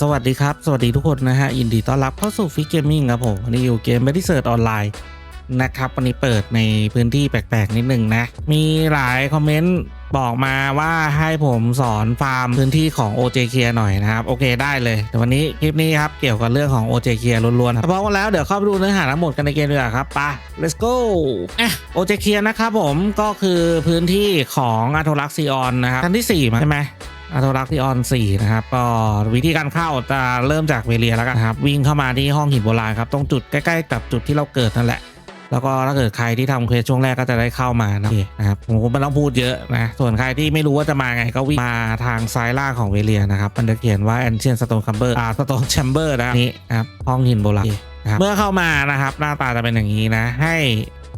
สวัสดีครับ สวัสดีทุกคนนะฮะยินดีต้อนรับเข้าสู่ฟิกเกมมิ่งครับผมวันนี้อยู่เกม b บ d ิเซิร์ออนไลน์นะครับวันนี้เปิดในพื้นที่แปลกๆ นิดนึงนะ มีหลายคอมเมนต์บอกมาว่าให้ผมสอนฟาร์มพื้นที่ของ OJ k หน่อยนะครับ โอเคได้เลยแต่วันนี้คลิปนี้ครับ เกี่ยวกับเรื่องของ OJ k ล้วนๆครับพร้อมกันแล้วเดี๋ยวเข้าไปดูเนื้อหาทั้งหมดกันในเกมดีกว่าครับไป let's go อะ OJ k นะครับผมก็คือพื้นที่ของอาโทรักซีออนนะครับชั้นที่สี่ใช่ไหม อาโทรักที่ออน4นะครับก็วิธีการเข้าจะเริ่มจากเวเลียแล้วกันครับ วิ่งเข้ามาที่ห้องหินโบราณครับตรงจุดใกล้ๆกับจุดที่เราเกิดนั่นแหละ แล้วก็ถ้าเกิดใครที่ทำเควสช่วงแรกก็จะได้เข้ามานะคนะครับผมไม่ต้องพูดเยอะนะส่วนใครที่ไม่รู้ว่าจะมาไงก็วิ่งมาทางซ้ายล่างของเวเลียนะครับมันจะเขียนว่า Ancient Stone Chamber อ่า Stone Chamber นะนี่นะครับห้องหินโบราณเมื่อเข้ามานะครับหน้าตาจะเป็นอย่างนี้นะ ให้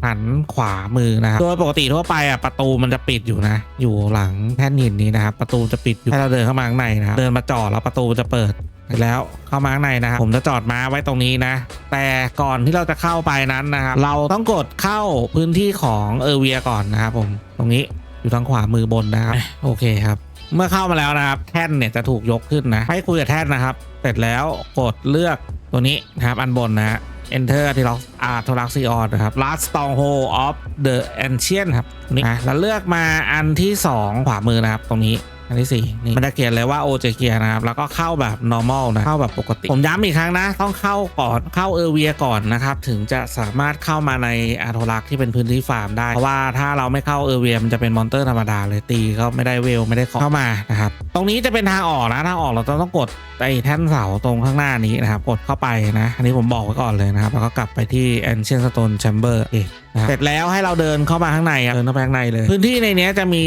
หันขวามือนะครับโดยปกติทั่วไปอะประตูมันจะปิดอยู่นะ อยู่หลังแท่นหินนี้นะครับประตูจะปิดอยู่ให้เราเดินเข้ามาข้างในนะครับเดินมาจอดแล้วประตูจะเปิดแล้วเข้ามาข้างในนะครับผมจะจอดม้าไว้ตรงนี้นะ แต่ก่อนที่เราจะเข้าไปนั้นนะครับเราต้องกดเข้าพื้นที่ของเออเวียก่อนนะครับผมตรงนี้อยู่ทางขวามือบนนะครับโอเคครับ เมื่อเข้ามาแล้วนะครับแท่นเนี่ยจะถูกยกขึ้นนะ ให้คุยกับแท่นนะครับ เสร็จแล้วกดเลือกตัวนี้นะครับอันบนนะ Enter ที่เราอาร์โทรักซีออนะครับ Last Stronghold of the Ancient ครับนี่นะแล้วเลือกมาอันที่ 2 ขวามือนะครับ ตรงนี้ อันที่4นี่มันจะเขียนเลยว่า OJ เกียนะครับแล้วก็เข้าแบบ normal นะเข้าแบบปกติ ผมย้ำอีกครั้งนะ ต้องเข้าก่อนเข้าเออร์เวียก่อนนะครับถึงจะสามารถเข้ามาในอาร์โทรักที่เป็นพื้นที่ฟาร์มได้ เพราะว่าถ้าเราไม่เข้าเออร์เวียมันจะเป็นมอนเตอร์ธรรมดาเลยตีก็ไม่ได้เวลไม่ได้ของเข้ามานะครับตรงนี้จะเป็นทางออกนะทางออกเราต้องกดไอ้แท่นเสาตรงข้างหน้านี้นะครับกดเข้าไปนะอันนี้ผมบอกไว้ก่อนเลยนะครับแล้วก็กลับไปที่ Ancient Stone Chamber เองนะครับเสร็จแล้วให้เราเดินเข้ามาข้างในอะเดินเข้าไปข้างในเลย พื้นที่ในเนี้ยจะมี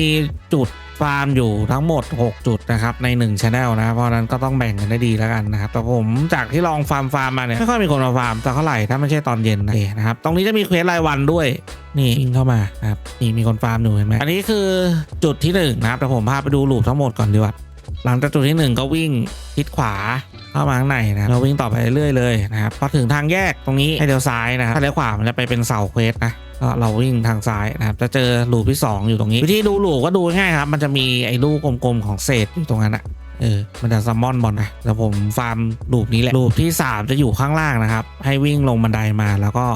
จุดฟาร์มอยู่ทั้งหมด 6 จุดนะครับใน1 Channel นะเพราะฉะนั้นก็ต้องแบ่งกันได้ดีแล้วกันนะครับแต่ผมจากที่ลองฟาร์มฟาร์มมาเนี่ยไม่ค่อยมีคนมาฟาร์มสักเท่าไหร่ถ้าไม่ใช่ตอนเย็นนะคนะครับตรงนี้จะมีเควสรายวันด้วยนี่ยิงเข้ามาครับนี่มีคนฟาร์มอยู่เห็นไหมอันนี้คือจุดที่หนึ่งนะครับแต่ผมพาไปดูลูปทั้งหมดก่อนดีกว่าหลังจากจุดที่หนึ่งก็วิ่งทิศขวาเข้ามาข้างในนะเราวิ่งต่อไปเรื่อยๆเลยนะครับพอถึงทางแยกตรงนี้ให้เลี้ยวซ้ายนะครับถ้าเลี้ยวขวามันจะไปเป็นเสาเควสนะ ก็เราวิ่งทางซ้ายนะครับจะเจอลูปที่สองอยู่ตรงนี้ วิธีดูลูปก็ดูง่ายครับ มันจะมีไอ้ลูกกลมๆของเศษอยู่ตรงนั้นอะเออ มันจะซัมมอนบอลนะแล้วผมฟาร์มลูปนี้แหละลูปที่ 3 จะอยู่ข้างล่างนะครับ ให้วิ่งลงบันไดมาแล้วก็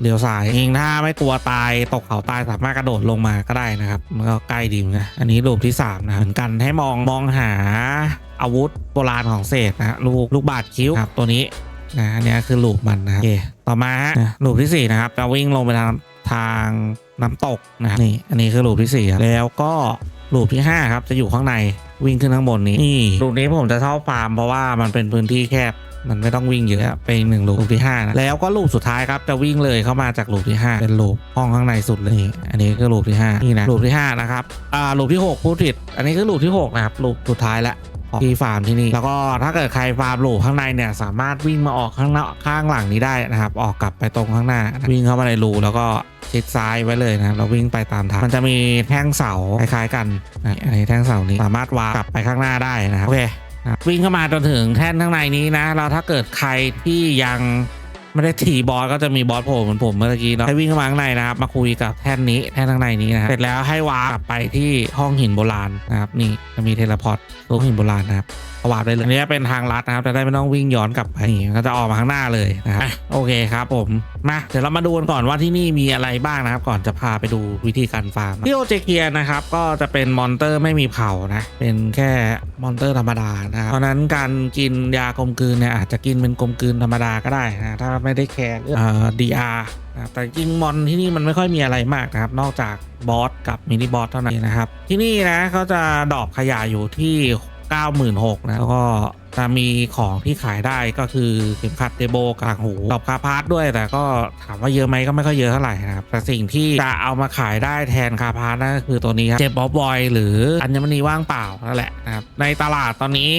เลี้ยวซ้ายเองถ้าไม่กลัวตายตกเขาตายสามารถกระโดดลงมาก็ได้นะครับ มันก็ใกล้ดีเหมือนกันอันนี้ลูปที่ 3 นะเหมือนกันให้มองมองหาอาวุธโบราณของเศษนะลูกลูกบาดคิ้วครับตัวนี้นะอันนี้คือลูปมันนะครับโอเคต่อมาฮะนะลูปที่ 4 นะครับจะวิ่งลงไปทาง ทางน้ำตกนะครับนี่อันนี้คือลูปที่4ครับแล้วก็ลูปที่ 5 ครับ จะอยู่ข้างในวิ่งขึ้นข้างบนนี้นี่ลูปนี้ผมจะชอบฟาร์มเพราะว่ามันเป็นพื้นที่แคบมันไม่ต้องวิ่งเยอะเป็นหนึ่งลูปที่5นะแล้วก็ลูปสุดท้ายครับจะวิ่งเลยเข้ามาจากลูปที่ 5 เป็นลูปห้องข้างในสุดเลยนี่อันนี้คือลูปที่ 5 นี่นะลูปที่5นะครับอ่าลูปที่6พูดผิด อันนี้คือลูปที่ 6 นะครับลูปสุดท้ายละของ ที่ฟาร์มที่นี่ แล้วก็ถ้าเกิดใครฟาร์มลูกข้างในเนี่ยสามารถวิ่งมาออกข้างนอกข้างหลังนี้ได้นะครับ ออกกลับไปตรงข้างหน้า วิ่งเข้ามาในรูแล้วก็ชิดซ้ายไว้เลยนะครับเราวิ่งไปตามทาง มันจะมีแท่งเสาคล้ายๆกันนะอันนี้แท่งเสานี้สามารถวางกลับไปข้างหน้าได้นะครับโอเคนะครับวิ่งเข้ามาจนถึงแท่นข้างในนี้นะแล้วถ้าเกิดใครที่ยัง ไม่ได้ถีบอสก็จะมีบอสโผล่เหมือนผมเมื่อกี้เนาะให้วิ่งเข้ามาข้างในนะครับมาคุยกับแท่นนี้แท่นข้างในนี้นะเสร็จแล้วให้วางกลับไปที่ห้องหินโบราณนะครับนี่จะมีเทเลพอร์ตลูกหินโบราณนะครับ เอาวาดได้เลยอันนี้เป็นทางลัดนะครับจะได้ไม่ต้องวิ่งย้อนกลับไปนี่ก็จะออกมาข้างหน้าเลยนะครับอะโอเคครับผมมาเดี๋ยวเรามาดูกันก่อนว่าที่นี่มีอะไรบ้างนะครับ ก่อนจะพาไปดูวิธีการฟาร์มที่โอเจเกียนะครับก็จะเป็นมอนเตอร์ไม่มีเผานะเป็นแค่มอนเตอร์ธรรมดานะครับเพราะฉะนั้นการกินยากลมกลืนเนี่ยอาจจะกินเป็นกลมกลืนธรรมดาก็ได้นะถ้าไม่ได้แคร์เรื่องเอ่อ DR นะครับแต่จริงมอนที่นี่มันไม่ค่อยมีอะไรมากนะครับ นอกจากบอสกับมินิบอสเท่านั้นนะครับ ที่นี่นะเขาจะดรอปขยะอยู่ที่ 96,000นะแล้วก็จะมีของที่ขายได้ก็คือเข็มขัดเดโบกางหูดอปคาพาร์ทด้วย แต่ก็ถามว่าเยอะไหมก็ไม่ค่อยเยอะเท่าไหร่นะครับ แต่สิ่งที่จะเอามาขายได้แทนคาพาร์ทนั่นก็คือตัวนี้ครับเจ็บบอบบอยหรืออัญมณีว่างเปล่านั่นแหละนะครับในตลาดตอนนี้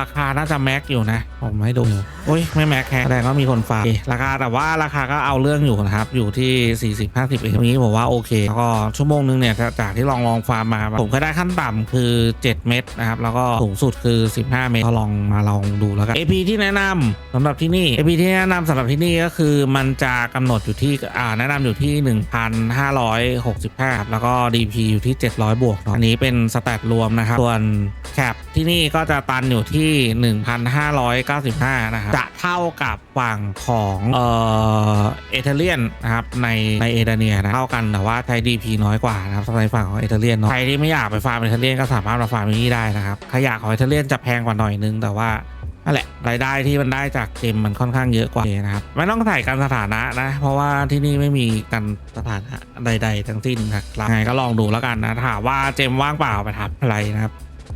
ราคาน่าจะแม็กอยู่นะ ผมให้ดูโอ้ยไม่แม็กแฮะแสดงว่ามีคนฟังโอเคราคาแต่ว่าราคาก็เอาเรื่องอยู่นะครับ อยู่ที่ 40 50เองตรงนี้ผมว่าโอเค แล้วก็ชั่วโมงนึงเนี่ยจากที่ลองลองฟาร์มมา ผมเคยได้ขั้นต่ำคือ 7 เม็ดนะครับ แล้วก็สูงสุดคือ 15 เม็ดก็ลองมาลองดูแล้วกัน AP ที่แนะนำสำหรับที่นี่ AP ที่แนะนำสำหรับที่นี่ก็คือมันจะกำหนดอยู่ที่อ่าแนะนำอยู่ที่ 1,565ครับแล้วก็ DP อยู่ที่ 700 บวกเนาะอันนี้เป็นสแตทรวมนะครับส่วนแคปที่นี่ก็จะตันอยู่ที่ที่ 1,595 นะครับ จะเท่ากับฝั่งของเอ่อเอเธเรียนนะครับในในเอเดเนียนะเท่ากันแต่ว่าใช้ DP น้อยกว่านะครับสำหรับฝั่งของเอเธเรียนเนาะใครที่ไม่อยากไปฟาร์มเอเธเรียนก็สามารถมาฟาร์มที่นี่ได้นะครับขยะของเอเธเรียนจะแพงกว่าหน่อยนึงแต่ว่านั่นแหละรายได้ที่มันได้จากเกมมันค่อนข้างเยอะกว่านะครับไม่ต้องใส่กันสถานะนะ เพราะว่าที่นี่ไม่มีกันสถานะใด ๆ ทั้งสิ้นนะครับยังไงก็ลองดูแล้วกันนะถามว่าเจมว่างเปล่าไปทำอะไรนะครับ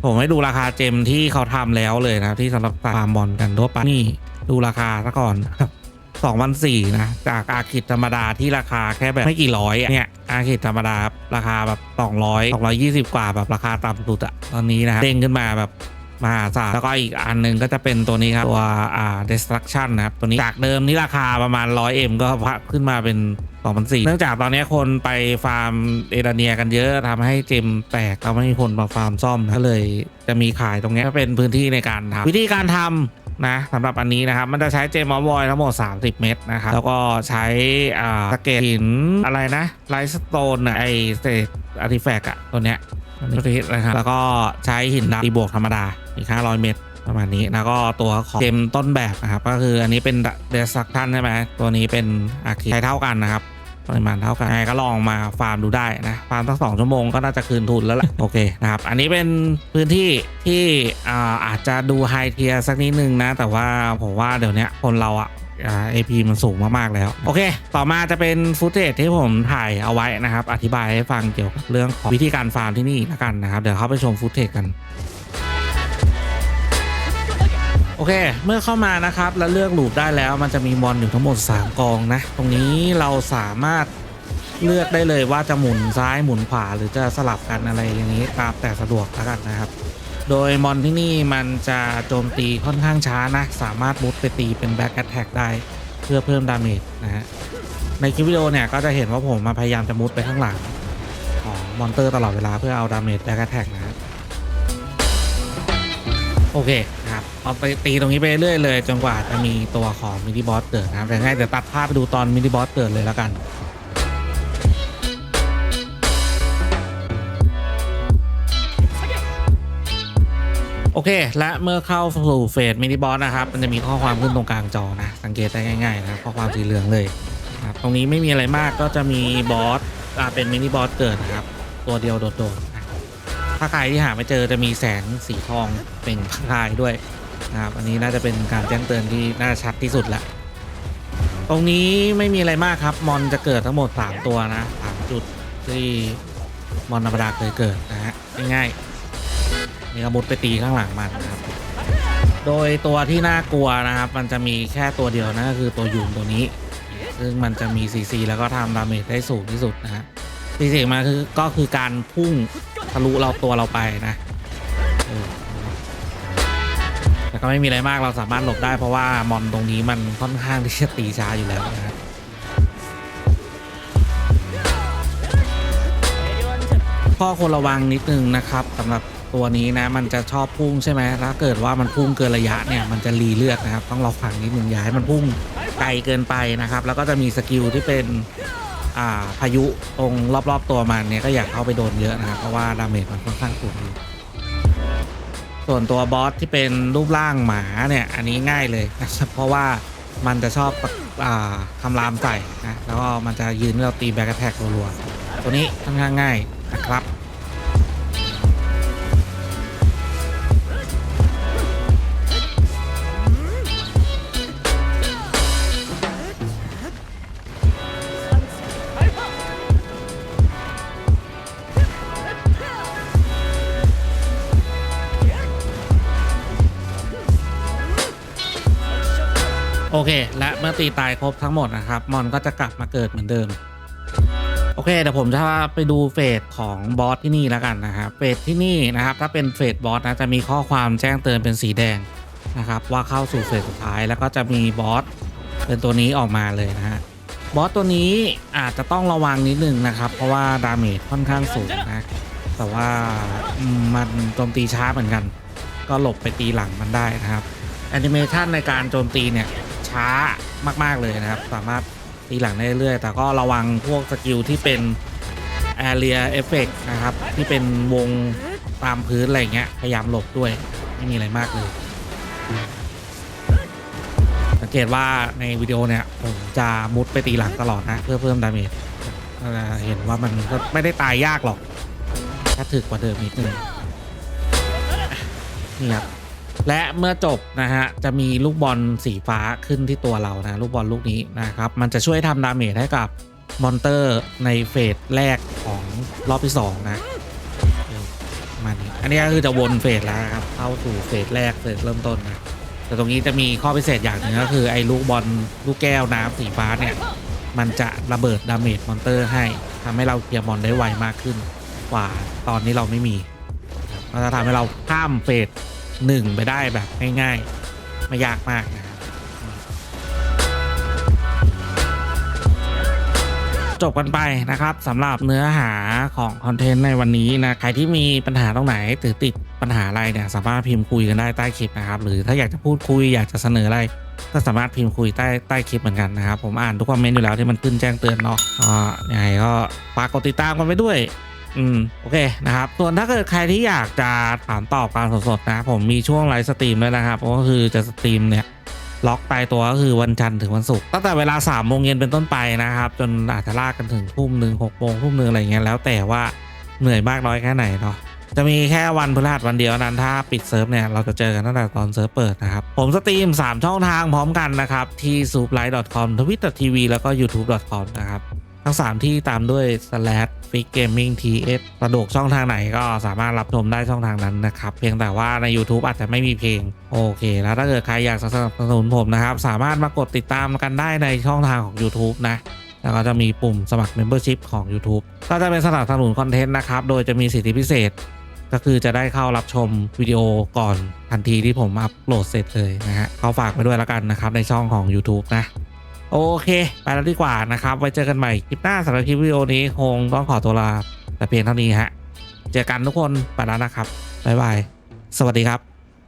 ผมให้ดูราคาเจมที่เขาทำแล้วเลยนะที่สำหรับฟาร์มบอลกันทั่วไปนี่ดูราคาซะก่อนครับสองพันสี่นะจากอาคิดธรรมดาที่ราคาแค่แบบไม่กี่ร้อยเนี่ยอาคิดธรรมดาครับราคาแบบสองร้อยสองร้อยยี่สิบกว่าแบบราคาต่ำสุดอะตอนนี้นะเด้งขึ้นมาแบบ มหาศาลแล้วก็อีกอันหนึ่งก็จะเป็นตัวนี้ครับ ตัวอ่า destruction นะครับ ตัวนี้จากเดิมนี่ราคาประมาณ 100M ก็พับขึ้นมาเป็น2 0 0เนื่องจากตอนนี้คนไปฟาร์มเอเดเนียกันเยอะทำให้เจมแตกเราไม่มีคนมาฟาร์มซ่อมก็เลยจะมีขายตรงนี้ก็เป็นพื้นที่ในการทำวิธีการทำนะสำหรับอันนี้นะครับมันจะใช้เจมอวอยทั้งหมด 30 เม็ดนะครับแล้วก็ใช้อ่าสเกตหินอะไรนะไลท์สโตนไอเศษอาร์ติแฟกต์อะตัวเนี้ย แล้วก็ใช้หินดำตีบวกธรรมดาอีก 500 เมตรประมาณนี้ แล้วก็ตัวของเกมต้นแบบนะครับ ก็คืออันนี้เป็นเดสักทันใช่ไหมตัวนี้เป็นอาคีใช้เท่ากันนะครับปริมาณเท่ากันไงก็ลองมาฟาร์มดูได้นะ ฟาร์มตั้งสองชั่วโมงก็น่าจะคืนทุนแล้วแหละ โอเคนะครับ อันนี้เป็นพื้นที่ที่อาอาจจะดูไฮเทียสักนิดนึงนะ แต่ว่าผมว่าเดี๋ยวนี้คนเราอะ อ่า AP มันสูงมาก ๆ แล้ว โอเค ต่อมาจะเป็นฟุตเทจที่ผมถ่ายเอาไว้นะครับ อธิบายให้ฟังเกี่ยวกับเรื่องของวิธีการฟาร์มที่นี่ล้วกันนะครับ เดี๋ยวเข้าไปชมฟุตเทจกันโอเค เมื่อเข้ามานะครับ แล้วเลือกลูปได้แล้ว มันจะมีมอนอยู่ทั้งหมด 3 กองนะ ตรงนี้เราสามารถเลือกได้เลยว่าจะหมุนซ้ายหมุนขวาหรือจะสลับกันอะไรอย่างนี้ตามแต่สะดวกแล้วกันนะครับ โดยมอนที่นี่มันจะโจมตีค่อนข้างช้านะ สามารถมุดไปตีเป็นแบ็กแอ t แทกได้เพื่อเพิ่มดาเมจนะฮะ ในคลิปวิดีโอเนี่ยก็จะเห็นว่าผมมาพยายามจะมุดไปข้างหลังของมอนเตอร์ตลอดเวลาเพื่อเอาดาเมจแบ็กแอ t แทกนะ โอเคครับเอาไปตีตรงนี้ไปเรื่อยเลยจนกว่าจะมีตัวของมินิบอสเกิดนะแต่ง่ายเดี๋ยวตัดภาพไปดูตอนมินิบอสเกิดเลยแล้วกัน โอเค และเมื่อเข้าสู่เฟสมินิบอสนะครับ มันจะมีข้อความขึ้นตรงกลางจอนะ สังเกตได้ง่ายๆนะข้อความสีเหลืองเลยครับตรงนี้ไม่มีอะไรมากก็จะมีบอสอ่าเป็นมินิบอสเกิดนะครับ ตัวเดียวโดดๆนะถ้าใครที่หาไม่เจอจะมีแสงสีทองเป็นพลายด้วยนะครับอันนี้น่าจะเป็นการแจ้งเตือนที่น่าชัดที่สุดละตรงนี้ไม่มีอะไรมากครับมอนจะเกิดทั้งหมด 3 ตัวนะสามจุดที่มอนธรรมดาเคยเกิดนะฮะง่ายๆ นี่ก็มุดไปตีข้างหลังมันนะครับ โดยตัวที่น่ากลัวนะครับ มันจะมีแค่ตัวเดียวนะก็คือตัวยูนตัวนี้ ซึ่งมันจะมี CC แล้วก็ทำดาเมจได้สูงที่สุดนะฮะ CC มาคือก็คือการพุ่งทะลุเราตัวเราไปนะแต่ก็ไม่มีอะไรมากเราสามารถหลบได้เพราะว่ามอนตรงนี้มันค่อนข้างที่จะตีช้าอยู่แล้วนะครับข้อควรระวังนิดนึงนะครับสำหรับ ตัวนี้นะมันจะชอบพุ่งใช่ไหมถ้าเกิดว่ามันพุ่งเกินระยะเนี่ยมันจะรีเลือดนะครับ ต้องรอฟังนิดนึงอย่าให้มันพุ่งไกลเกินไปนะครับ แล้วก็จะมีสกิลที่เป็นอ่าพายุตรงรอบๆตัวมันเนี่ยก็อยากเข้าไปโดนเยอะนะครับเพราะว่าดาเมจมันค่อนข้างสูงอยู่ส่วนตัวบอสที่เป็นรูปร่างหมาเนี่ยอันนี้ง่ายเลยนะครับเพราะว่ามันจะชอบอ่าคำรามใส่นะแล้วก็มันจะยืนเราตีแบ็กแท็กรัวๆตัวนี้ค่อนข้างง่ายนะครับ เค และเมื่อตีตายครบทั้งหมดนะครับ มอนก็จะกลับมาเกิดเหมือนเดิม โอเคเดี๋ยวผมจะไปดูเฟสของบอสที่นี่แล้วกันนะครับเฟสที่นี่นะครับ ถ้าเป็นเฟสบอสนะจะมีข้อความแจ้งเตือนเป็นสีแดงนะครับ ว่าเข้าสู่เฟสสุดท้ายแล้วก็จะมีบอสเป็นตัวนี้ออกมาเลยนะฮะบอสตัวนี้อาจจะต้องระวังนิดนึงนะครับ เพราะว่าดาเมจค่อนข้างสูงนะแต่ว่ามันโจมตีช้าเหมือนกัน ก็หลบไปตีหลังมันได้นะครับแอนิเมชันในการโจมตีเนี่ย ช้ามาก ๆ เลยนะครับ สามารถตีหลังได้เรื่อยๆแต่ก็ระวังพวกสกิลที่เป็น Area Effect นะครับ ที่เป็นวงตามพื้น อะไรเงี้ย พยายามหลบด้วย ไม่มีอะไรมากเลย สังเกตว่าในวิดีโอเนี่ย ผมจะมุดไปตีหลังตลอดนะ เพื่อเพิ่มดาเมจเห็นว่ามันก็ไม่ได้ตายยากหรอกแค่ถึกกว่าเดิมนิดนึงนี่ครับ และเมื่อจบนะฮะจะมีลูกบอลสีฟ้าขึ้นที่ตัวเรานะลูกบอลลูกนี้นะครับมันจะช่วยทำดาเมจให้กับมอนเตอร์ในเฟสแรกของรอบที่2นะเออประมานี้อันนี้ก็คือจะวนเฟสแล้วครับเข้าสู่เฟสแรกเฟสเริ่มต้นนะแต่ตรงนี้จะมีข้อพิเศษอย่างหนึ่งก็คือไอ้ลูกบอลลูกแก้วน้ำสีฟ้าเนี่ยมันจะระเบิดดาเมจมอนเตอร์ให้ทำให้เราเคลียร์มอนได้ไวมากขึ้นกว่าตอนนี้เราไม่มีมันจะทำให้เราข้ามเฟส หนึ่งไปได้แบบง่ายๆ ไม่ยากมากนะครับจบกันไปนะครับสำหรับเนื้อหาของคอนเทนต์ในวันนี้นะใครที่มีปัญหาตรงไหนหรือติดปัญหาอะไรเนี่ยสามารถพิมพ์คุยกันได้ใต้คลิปนะครับ หรือถ้าอยากจะพูดคุยอยากจะเสนออะไรก็สามารถพิมพ์คุยใต้ใต้คลิปเหมือนกันนะครับ ผมอ่านทุกคอมเมนต์อยู่แล้วที่มันขึ้นแจ้งเตือนเนาะก็ยังไงก็ฝากกดติดตามกันไปด้วย อืมโอเคนะครับส่วนถ้าเกิดใครที่อยากจะถามตอบการสดๆนะผมมีช่วงไลฟ์สตรีมด้วยนะครับก็คือจะสตรีมเนี่ยล็อกตายตัวก็คือวันจันทร์ถึงวันศุกร์ตั้งแต่เวลา3ามโมงเย็นเป็นต้นไปนะครับ จนอาจจะลากกันถึงทุ่มหนึ่งหกโมงทุ่มหนึ่งอะไรเงี้ยแล้วแต่ว่าเหนื่อยมากน้อยแค่ไหนเนาะจะมีแค่วันพฤหัสวันเดียวนั้นถ้าปิดเซิร์ฟเนี่ยเราจะเจอกันตั้งแต่ตอนเซิร์ฟเปิดนะครับ ผมสตรีม 3 ช่องทางพร้อมกันนะครับ ที่ s u p l i g h t c o m t w i t t e r TV แล้วก็ youtube.com นะครับ ทั้ง 3 ที่ตามด้วย slash f i g gaming ts สะดวกช่องทางไหนก็สามารถรับชมได้ช่องทางนั้นนะครับ เพียงแต่ว่าใน YouTube อาจจะไม่มีเพลง โอเค แล้วถ้าเกิดใครอยากสนับสนุนผมนะครับ สามารถมากดติดตามกันได้ในช่องทางของ YouTube นะแล้วก็จะมีปุ่มสมัคร Membership ของ YouTube ก็จะเป็นสนับสนุนคอนเทนต์นะครับ โดยจะมีสิทธิพิเศษ ก็คือจะได้เข้ารับชมวิดีโอก่อนทันทีที่ผมอัปโหลดเสร็จเลยนะฮะเขาฝากไปด้วยแล้วกันนะครับในช่องของ YouTube นะ โอเค ไปแล้วดีกว่านะครับ ไว้เจอกันใหม่คลิปหน้าสำหรับคลิปวิดีโอนี้คงต้องขอตัวลาแต่เพียงเท่านี้ฮะ เจอกันทุกคนไปแล้วนะครับบ๊ายบาย สวัสดีครับ